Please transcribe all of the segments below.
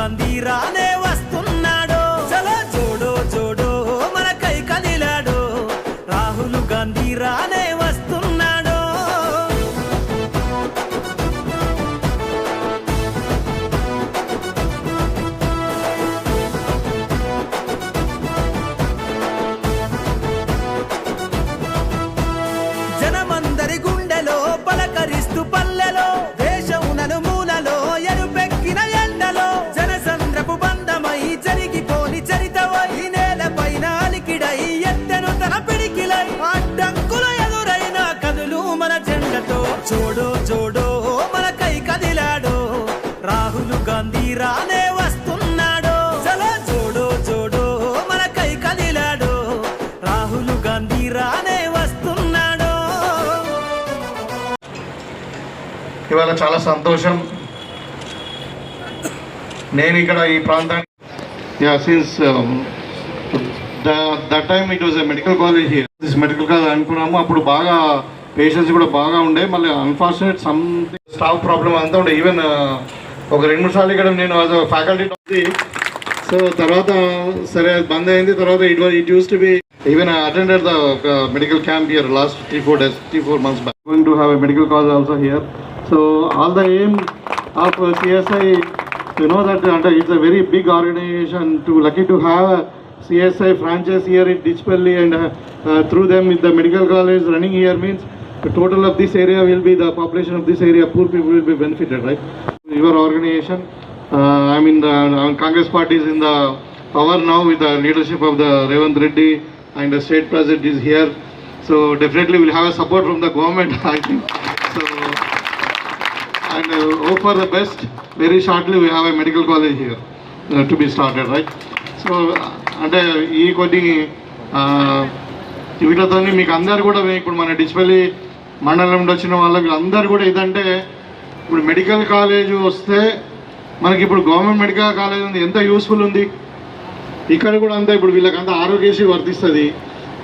வந்தீரானே. ఇవాళ చాలా సంతోషం. నేను ఇక్కడ ఈ ప్రాంతానికి yeah since that time it was a medical college here this medical college అనుకున్నాము. అప్పుడు బాగా పేషెంట్స్ కూడా బాగా ఉండే. మళ్ళీ అన్ఫార్చునేట్ సమ్ స్టాఫ్ ప్రాబ్లమ్ అంతా ఉండే. ఈవెన్ ఒక రెండు మూడు సార్లు ఇక్కడ నేను ఫ్యాకల్టీ సో తర్వాత సరే అది బంద్ అయింది. తర్వాత it was it use to be even attended the medical camp here last three four days three four months back going to have a medical college also here So all the aim of uh, CSI, you know that uh, it's a very big organization. To lucky to have CSI franchise here in Ditchpalli and uh, uh, through them with the medical college running here means the total of this area will be the population of this area. Poor people will be benefited, right? Your organization, uh, I mean the Congress party is in the power now with the leadership of the Revand Reddy and the state president is here. So definitely we'll have a support from the government, I think. And uh, hope for the best. Very shortly we have a medical college here uh, to be started, right? Uh, అంటే ఈ కొన్ని వీటితో మీకు అందరు కూడా ఇప్పుడు మన డిస్పల్లి మండలం నుండి వచ్చిన వాళ్ళకి వీళ్ళందరూ కూడా ఇదంటే ఇప్పుడు మెడికల్ కాలేజ్ వస్తే మనకి ఇప్పుడు గవర్నమెంట్ మెడికల్ కాలేజ్ ఉంది ఎంత యూస్ఫుల్ ఉంది ఇక్కడ కూడా అంతా ఇప్పుడు వీళ్ళకంతా ఆరోగ్యశ్రీ వర్తిస్తుంది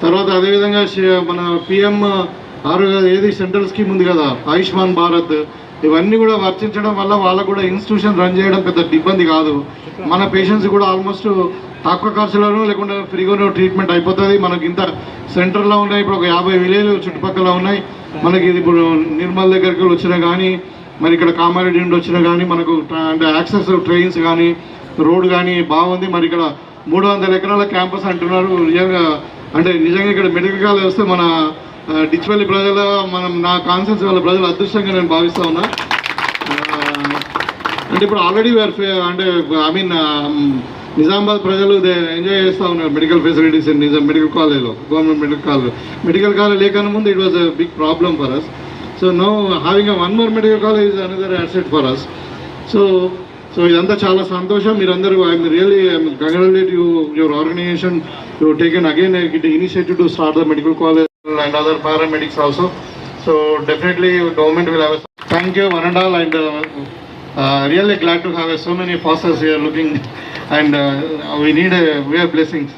తర్వాత అదేవిధంగా మన పిఎం ఆరోగ్య ఏది సెంట్రల్ స్కీమ్ ఉంది కదా ఆయుష్మాన్ భారత్ ఇవన్నీ కూడా వర్తించడం వల్ల వాళ్ళకు కూడా ఇన్స్టిట్యూషన్ రన్ చేయడం పెద్ద ఇబ్బంది కాదు. మన పేషెంట్స్ కూడా ఆల్మోస్ట్ తక్కువ ఖర్చులోనూ లేకుండా ఫ్రీగానూ ట్రీట్మెంట్ అయిపోతుంది. మనకి ఇంత సెంటర్లో ఉన్నాయి. ఇప్పుడు ఒక యాభై విలేజ్ చుట్టుపక్కల ఉన్నాయి. మనకి ఇది ఇప్పుడు నిర్మల్ దగ్గరికి వచ్చినా కానీ మరి ఇక్కడ కామారెడ్డి నుండి వచ్చినా కానీ మనకు అంటే యాక్సెస్ ట్రైన్స్ కానీ రోడ్ కానీ బాగుంది. మరి ఇక్కడ మూడు వందల ఎకరాల క్యాంపస్ అంటున్నారు. నిజంగా అంటే నిజంగా ఇక్కడ మెడికల్ కాలేజ్ వస్తే మన డిచ్పల్లి ప్రజల మనం నా కాన్సెన్స్ వాళ్ళ ప్రజల అదృష్టంగా నేను భావిస్తా ఉన్నా. అంటే ఇప్పుడు ఆల్రెడీ వేర్ అంటే ఐ మీన్ నిజామాబాద్ ప్రజలు ఎంజాయ్ చేస్తూ ఉన్నారు మెడికల్ ఫెసిలిటీస్ నిజాం మెడికల్ కాలేజ్లో government medical college medical college లేకన్నా ముందు it was a big problem for us so no having a one more medical college is another asset for us so so ఇదంతా చాలా సంతోషం. మీరందరూ I really congratulate you your organization you taken again initiative to start the medical college and other paramedics also so definitely government will have thank you one and all and really glad to have so many pastors you are looking and we need we are blessings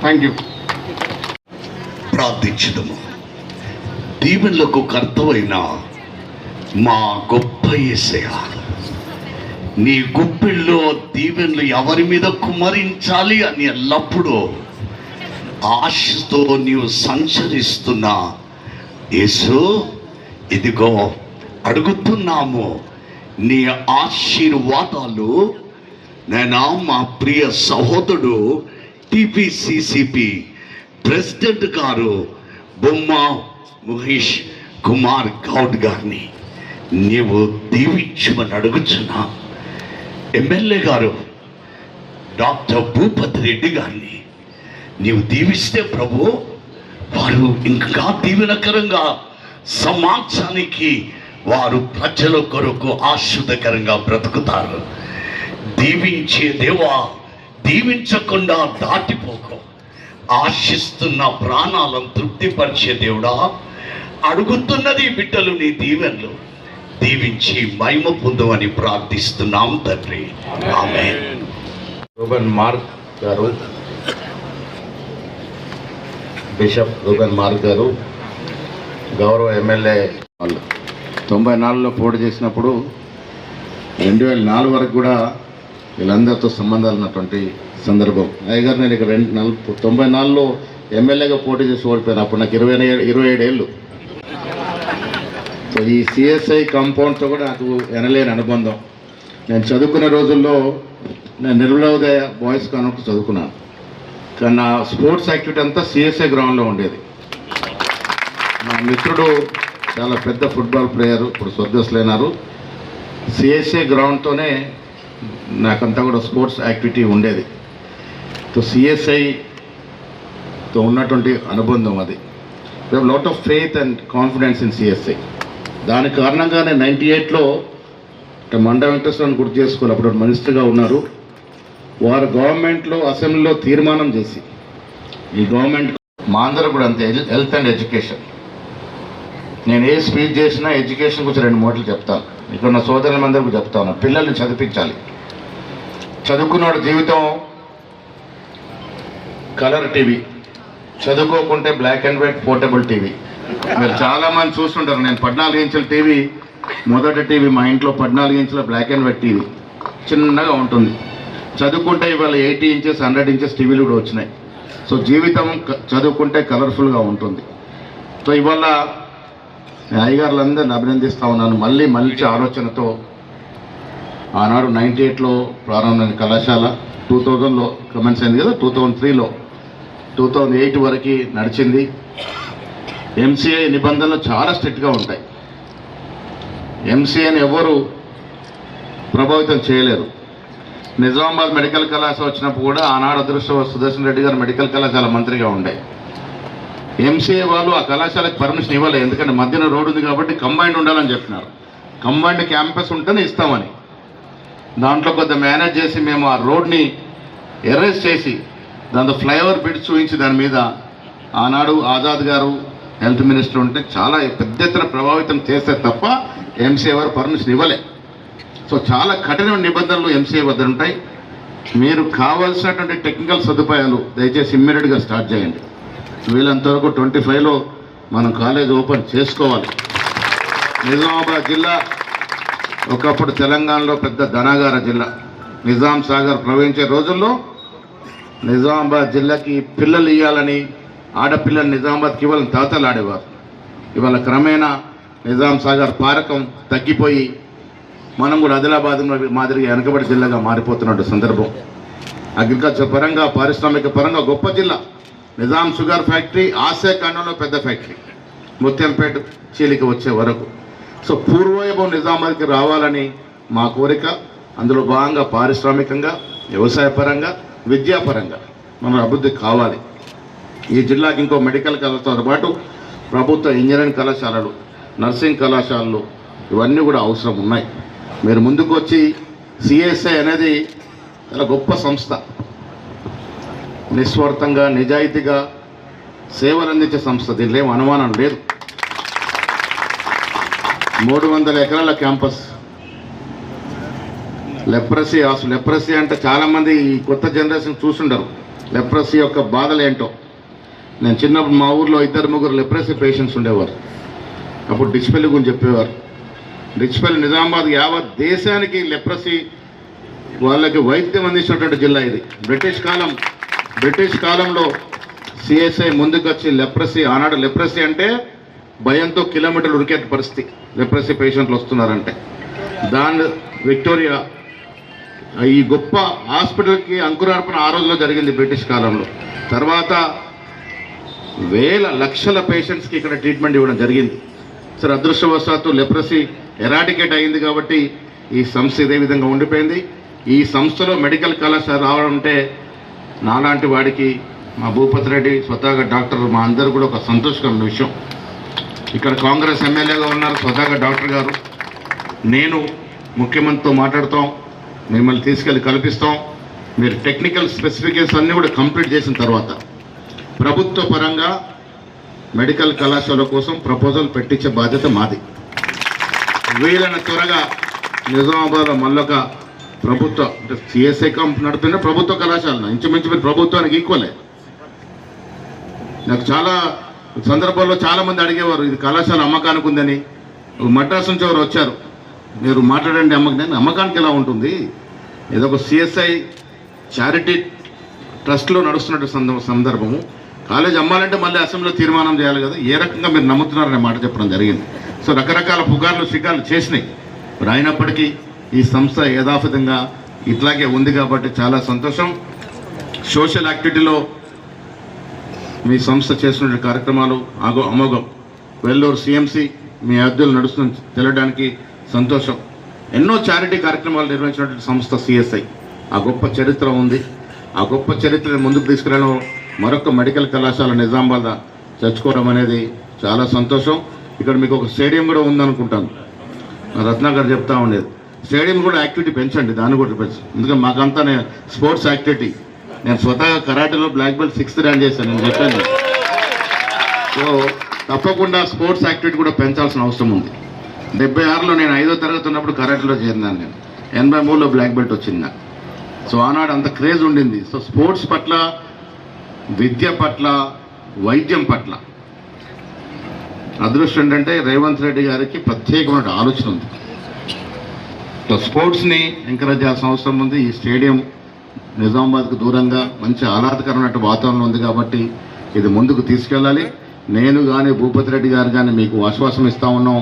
thank you ప్రార్థించదము. దీవెనలకు కర్తవైన మా గొప్ప యేసయ్య. నీ గుప్పిల్లో దీవెనలు ఎవరి మీద కుమరించాలి అని ఎల్లప్పుడూ ఆశతో నీవు సంచరిస్తున్నా యేసు ఇదిగో అడుగుతున్నాము నీ ఆశీర్వాదాలు నేను మా ప్రియ సహోదరుడు టిపిసిసిపి ప్రెసిడెంట్ గారు బొమ్మ మహేష్ కుమార్ గౌడ్ గారిని నీవు దీవించమని అడుగుచున్నా. ఎమ్మెల్యే గారు డాక్టర్ భూపతి రెడ్డి గారిని నీవు దీవిస్తే ప్రభు వారు ఇంకా దీవెనకరంగా సమాజానికి వారు ప్రజల కొరకు ఆశ్రదకరంగా బ్రతుకుతారు. దీవించే దేవా దీవించకుండా దాటిపోకు. ఆశిస్తున్న ప్రాణాలను తృప్తిపరిచే దేవుడా అడుగుతున్నది బిడ్డలు నీ దీవెనలు. దీవించి మహిమ పొందమని ప్రార్థిస్తున్నాం తండ్రి. ఆమె మార్క్ గారు బిషప్ రూబన్ మార్క్ గారు గౌరవ ఎమ్మెల్యే వాళ్ళు. తొంభై నాలుగులో పోటీ చేసినప్పుడు రెండు వేల నాలుగు వరకు కూడా వీళ్ళందరితో సంబంధాలు ఉన్నటువంటి సందర్భం. అయ్యగారు నేను ఇక్కడ రెండు నలభై తొంభై నాలుగులో ఎమ్మెల్యేగా పోటీ చేసి ఓడిపోయాను. అప్పుడు నాకు ఇరవై ఏడు ఇరవై ఏడేళ్ళు సో ఈ సిఎస్ఐ కాంపౌండ్తో కూడా నాకు ఎనలేని అనుబంధం. నేను చదువుకునే రోజుల్లో నేను నిర్మలోదయ బాయ్స్ కాన్వెంట్ చదువుకున్నాను. నా స్పోర్ట్స్ యాక్టివిటీ అంతా సిఎస్ఐ గ్రౌండ్లో ఉండేది. నా మిత్రుడు చాలా పెద్ద ఫుట్బాల్ ప్లేయర్ ఇప్పుడు స్వర్గస్లైనారు సిఎస్ఏ గ్రౌండ్తోనే నాకంతా కూడా స్పోర్ట్స్ యాక్టివిటీ ఉండేది. సో సిఎస్ఐతో ఉన్నటువంటి అనుబంధం అది. Lot of faith and confidence in CSI. దాని కారణంగానే నైంటీ ఎయిట్లో మండ వెంకటేశ్వరని గుర్తు చేసుకోవాలి. అప్పుడు మినిస్టర్గా ఉన్నారు. వారు గవర్నమెంట్లో అసెంబ్లీలో తీర్మానం చేసి ఈ గవర్నమెంట్ మా అందరూ కూడా అంతే హెల్త్ అండ్ ఎడ్యుకేషన్. నేను ఏ స్పీచ్ చేసినా ఎడ్యుకేషన్ గురించి రెండు మూటలు చెప్తాను. ఇక్కడ నా సోదరులందరికీ చెప్తాను. పిల్లల్ని చదివించాలి. చదువుకున్నవాడు జీవితం colour TV. చదువుకోకుంటే black and white portable TV. మీరు చాలామంది చూస్తుంటారు నేను పద్నాలుగు ఇంచుల టీవీ మొదటి టీవీ మా ఇంట్లో పద్నాలుగు ఇంచుల బ్లాక్ అండ్ వైట్ టీవీ. చిన్నగా ఉంటుంది. చదువుకుంటే ఇవాళ ఎయిటీ ఇంచెస్ హండ్రెడ్ ఇంచెస్ టీవీలు కూడా వచ్చినాయి. సో జీవితం క- చదువుకుంటే కలర్ఫుల్గా ఉంటుంది. సో ఇవాళ అయ్యగారులందరిని అభినందిస్తూ ఉన్నాను. మళ్ళీ మంచి ఆలోచనతో ఆనాడు నైంటీ ఎయిట్లో ప్రారంభమైన కళాశాల టూ థౌజండ్లో కమెన్స్ అయింది కదా టూ థౌజండ్ త్రీలో. టూ థౌజండ్ ఎయిట్ వరకు నడిచింది. ఎంసీఏ నిబంధనలు చాలా స్ట్రిక్ట్గా ఉంటాయి. ఎంసీఏని ఎవరు ప్రభావితం చేయలేరు. నిజామాబాద్ మెడికల్ కళాశాల వచ్చినప్పుడు కూడా ఆనాడు అదృష్ట సుదర్శన్ రెడ్డి గారు మెడికల్ కళాశాల మంత్రిగా ఉండే. ఎంసీఏ వాళ్ళు ఆ కళాశాలకు పర్మిషన్ ఇవ్వలేదు ఎందుకంటే మధ్యన రోడ్డు ఉంది కాబట్టి కంబైండ్ ఉండాలని చెప్పినారు. కంబైండ్ క్యాంపస్ ఉంటేనే ఇస్తామని. దాంట్లో కొద్దిగా మేనేజ్ చేసి మేము ఆ రోడ్ని ఎరేజ్ చేసి దాంతో ఫ్లైఓవర్ బ్రిడ్జ్ చూపించి దాని మీద ఆనాడు ఆజాద్ గారు హెల్త్ మినిస్టర్ ఉంటే చాలా పెద్ద ఎత్తున ప్రభావితం చేస్తే తప్ప ఎంసీఏ వారు పర్మిషన్ ఇవ్వలే. సో చాలా కఠిన నిబంధనలు ఎంసీఏ వద్ద ఉంటాయి. మీరు కావాల్సినటువంటి టెక్నికల్ సదుపాయాలు దయచేసి ఇమ్మీడియట్గా స్టార్ట్ చేయండి. వీళ్ళంతవరకు ట్వంటీ ఫైవ్లో మనం కాలేజ్ ఓపెన్ చేసుకోవాలి. నిజామాబాద్ జిల్లా ఒకప్పుడు తెలంగాణలో పెద్ద ధనాగార జిల్లా. నిజాం సాగర్ ప్రవహించే రోజుల్లో నిజామాబాద్ జిల్లాకి పిల్లలు ఇవ్వాలని ఆడపిల్లలు నిజామాబాద్కి ఇవ్వాలని తాతలు ఆడేవారు. ఇవాళ క్రమేణా నిజాం సాగర్ పారకం తగ్గిపోయి మనం కూడా ఆదిలాబాద్ మాదిరిగా వెనకబడి జిల్లాగా మారిపోతున్నట్టు సందర్భం. అగ్రికల్చర్ పరంగా పారిశ్రామిక పరంగా గొప్ప జిల్లా. నిజాం షుగర్ ఫ్యాక్టరీ ఆసియా ఖండంలో పెద్ద ఫ్యాక్టరీ. ముత్యంపేట చీలిక వచ్చే వరకు. సో పూర్వవైభవం నిజామాబాద్కి రావాలని మా కోరిక. అందులో భాగంగా పారిశ్రామికంగా వ్యవసాయపరంగా విద్యాపరంగా మన అభివృద్ధి కావాలి. ఈ జిల్లాకి ఇంకో మెడికల్ కళాశాలతో పాటు ప్రభుత్వ ఇంజనీరింగ్ కళాశాలలు నర్సింగ్ కళాశాలలు ఇవన్నీ కూడా అవసరం ఉన్నాయి. మీరు ముందుకు వచ్చి సిఎస్ఐ అనేది చాలా గొప్ప సంస్థ. నిస్వార్థంగా నిజాయితీగా సేవలు అందించే సంస్థ. దీనిలో ఏం అనుమానం లేదు. మూడు వందల ఎకరాల క్యాంపస్. లెప్రసీ అసలు లెప్రసీ అంటే చాలామంది ఈ కొత్త జనరేషన్ చూసుండరు లెప్రసీ యొక్క బాధలు ఏంటో. నేను చిన్నప్పుడు మా ఊర్లో ఇద్దరు ముగ్గురు లెప్రసీ పేషెంట్స్ ఉండేవారు. అప్పుడు డిచ్పల్లి గురించి చెప్పేవారు. రిచ్పల్లి నిజామాబాద్ యావత్ దేశానికి లెప్రసీ వాళ్ళకి వైద్యం అందించినటువంటి జిల్లా ఇది. బ్రిటిష్ కాలం బ్రిటిష్ కాలంలో సిఎస్ఐ ముందుకొచ్చి లెప్రసీ ఆనాడు లెప్రసీ అంటే భయంతో కిలోమీటర్లు ఉరికే పరిస్థితి. లెప్రసీ పేషెంట్లు వస్తున్నారంటే. దాని విక్టోరియా ఈ గొప్ప హాస్పిటల్కి అంకురార్పణ ఆ రోజులో జరిగింది బ్రిటిష్ కాలంలో. తర్వాత వేల లక్షల పేషెంట్స్కి ఇక్కడ ట్రీట్మెంట్ ఇవ్వడం జరిగింది. సార్ అదృష్టవశాత్తు లెప్రసీ ఎరాడికేట్ అయింది కాబట్టి ఈ సంస్థ ఇదే విధంగా ఉండిపోయింది. ఈ సంస్థలో మెడికల్ కళాశాల రావడం అంటే నాలాంటి వాడికి మా భూపతి రెడ్డి స్వతహాగా డాక్టర్ మా అందరూ కూడా ఒక సంతోషకరమైన విషయం. ఇక్కడ కాంగ్రెస్ ఎమ్మెల్యేగా ఉన్నారు స్వతహాగా డాక్టర్ గారు. నేను ముఖ్యమంత్రితో మాట్లాడతాం మిమ్మల్ని తీసుకెళ్ళి కల్పిస్తాం. మీరు టెక్నికల్ స్పెసిఫికేషన్ అన్నీ కూడా కంప్లీట్ చేసిన తర్వాత ప్రభుత్వ పరంగా మెడికల్ కళాశాల కోసం ప్రపోజల్ పెట్టించే బాధ్యత మాది. వీలైన త్వరగా నిజామాబాద్లో మళ్ళొక ప్రభుత్వ అంటే సిఎస్ఐ కంప్ నడుపుతున్న ప్రభుత్వ కళాశాల ఇంచుమించు మీరు ప్రభుత్వానికి ఈక్వలే నాకు చాలా సందర్భాల్లో చాలామంది అడిగేవారు ఇది కళాశాల అమ్మకానికి ఉందని. మద్రాసు నుంచి ఎవరు వచ్చారు? మీరు మాట్లాడండి అమ్మకం. అమ్మకానికి ఎలా ఉంటుంది? ఏదో ఒక సిఎస్ఐ చారిటీ ట్రస్ట్లో నడుస్తున్నట్టు సందర్భము. కాలేజ్ అమ్మాలంటే మళ్ళీ అసెంబ్లీలో తీర్మానం చేయాలి కదా. ఏ రకంగా మీరు నమ్ముతున్నారనే మాట చెప్పడం జరిగింది. సో రకరకాల పుకార్లు షికార్లు చేసినాయి. మరి అయినప్పటికీ ఈ సంస్థ యథాతథంగా ఇట్లాగే ఉంది కాబట్టి చాలా సంతోషం. సోషల్ యాక్టివిటీలో మీ సంస్థ చేస్తున్న కార్యక్రమాలు ఆగో అమోఘం. వెల్లూరు సిఎంసి మీ అభ్యర్థులు నడుస్తుంది తెలడానికి సంతోషం. ఎన్నో చారిటీ కార్యక్రమాలు నిర్వహించినటువంటి సంస్థ సిఎస్ఐ. ఆ గొప్ప చరిత్ర ఉంది. ఆ గొప్ప చరిత్రను ముందుకు తీసుకురావడం మరొక మెడికల్ కళాశాల నిజామాబాద్ చచ్చుకోవడం అనేది చాలా సంతోషం. ఇక్కడ మీకు ఒక స్టేడియం కూడా ఉందనుకుంటాను. రత్నాకర్ చెప్తా ఉండేది. స్టేడియం కూడా యాక్టివిటీ పెంచండి దాన్ని కూడా పెంచండి ఎందుకంటే మాకంతా నేను స్పోర్ట్స్ యాక్టివిటీ. నేను స్వతహాగా కరాటేలో బ్లాక్ బెల్ట్ సిక్స్త్ ర్యాంక్ చేశాను నేను చెప్పాను. సో తప్పకుండా స్పోర్ట్స్ యాక్టివిటీ కూడా పెంచాల్సిన అవసరం ఉంది. డెబ్బై ఆరులో నేను ఐదో తరగతి ఉన్నప్పుడు కరాటేలో చేరినాను నేను. ఎనభై మూడులో బ్లాక్ బెల్ట్ వచ్చింది సో ఆనాడు అంత క్రేజ్ ఉండింది. సో స్పోర్ట్స్ పట్ల విద్య పట్ల వైద్యం పట్ల అదృష్టం ఏంటంటే రేవంత్ రెడ్డి గారికి ప్రత్యేకమైన ఆలోచన ఉంది. స్పోర్ట్స్ని ఎంకరేజ్ చేయాల్సిన అవసరం ఉంది. ఈ స్టేడియం నిజామాబాద్కు దూరంగా మంచి ఆహ్లాదకరమైన వాతావరణం ఉంది కాబట్టి ఇది ముందుకు తీసుకెళ్ళాలి. నేను కానీ భూపతి రెడ్డి గారు కానీ మీకు ఆశ్వాసం ఇస్తా ఉన్నాం.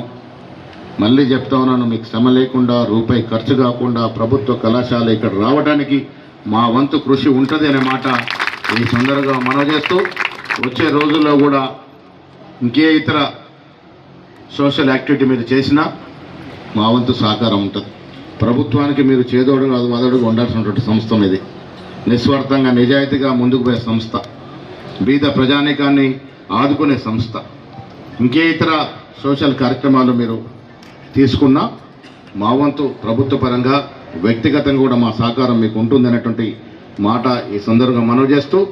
మళ్ళీ చెప్తా ఉన్నాను మీకు శ్రమ లేకుండా రూపాయి ఖర్చు కాకుండా ప్రభుత్వ కళాశాల ఇక్కడ రావడానికి మా వంతు కృషి ఉంటుంది అనే మాట ఈ సందర్భంగా మనవి చేస్తూ వచ్చే రోజుల్లో కూడా ఇంకే ఇతర సోషల్ యాక్టివిటీ మీరు చేసినా మా వంతు సహకారం ఉంటుంది. ప్రభుత్వానికి మీరు చేదోడు కాదు ఉండాల్సినటువంటి సంస్థ ఇది నిస్వార్థంగా నిజాయితీగా ముందుకు పోయే సంస్థ. బీద ప్రజానీకాన్ని ఆదుకునే సంస్థ. ఇంకే ఇతర సోషల్ కార్యక్రమాలు మీరు తీసుకున్నా మా వంతు ప్రభుత్వ పరంగా వ్యక్తిగతంగా కూడా మా సహకారం మీకు ఉంటుంది అనేటువంటి మాట ఈ సందర్భంగా మనవి చేస్తూ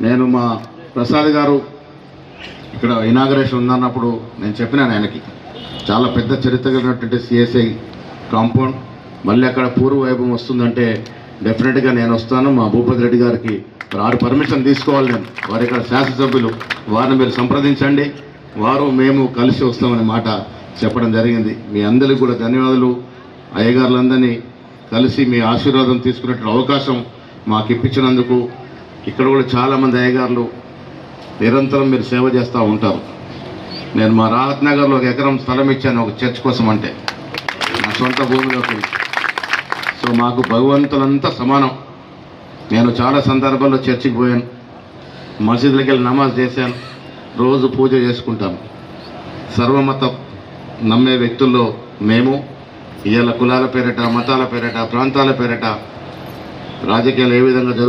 నేను మా ప్రసాద్ గారు ఇక్కడ ఇనాగరేషన్ ఉందన్నప్పుడు నేను చెప్పినాను ఆయనకి. చాలా పెద్ద చరిత్ర కలిగినటువంటి సిఎస్ఐ కాంపౌండ్ మళ్ళీ అక్కడ పూర్వ వైభవం వస్తుందంటే డెఫినెట్గా నేను వస్తాను. మా భూపతి రెడ్డి గారికి వారి పర్మిషన్ తీసుకోవాలి నేను. వారి ఇక్కడ శాసనసభ్యులు. వారిని మీరు సంప్రదించండి. వారు మేము కలిసి వస్తామనే మాట చెప్పడం జరిగింది. మీ అందరికీ కూడా ధన్యవాదాలు. అయ్యగారులందరినీ కలిసి మీ ఆశీర్వాదం తీసుకునేటువంటి అవకాశం మాకు ఇప్పించినందుకు. ఇక్కడ కూడా చాలామంది అయ్యగారులు నిరంతరం మీరు సేవ చేస్తూ ఉంటారు. నేను మా రాహత్ నగర్లో ఒక ఎకరం స్థలం ఇచ్చాను ఒక చర్చ్ కోసం అంటే. నా సొంత భూమిలోకి. సో మాకు భగవంతులంతా సమానం. నేను చాలా సందర్భాల్లో చర్చికి పోయాను. మసీదులకి వెళ్ళి నమాజ్ చేశాను. రోజు పూజ చేసుకుంటాను సర్వమత నమ్మే వ్యక్తుల్లో మేము. ఇవాళ కులాల పేరిట మతాల పేరిట ప్రాంతాల పేరిట రాజకీయాలు ఏ విధంగా జరుగుతుంది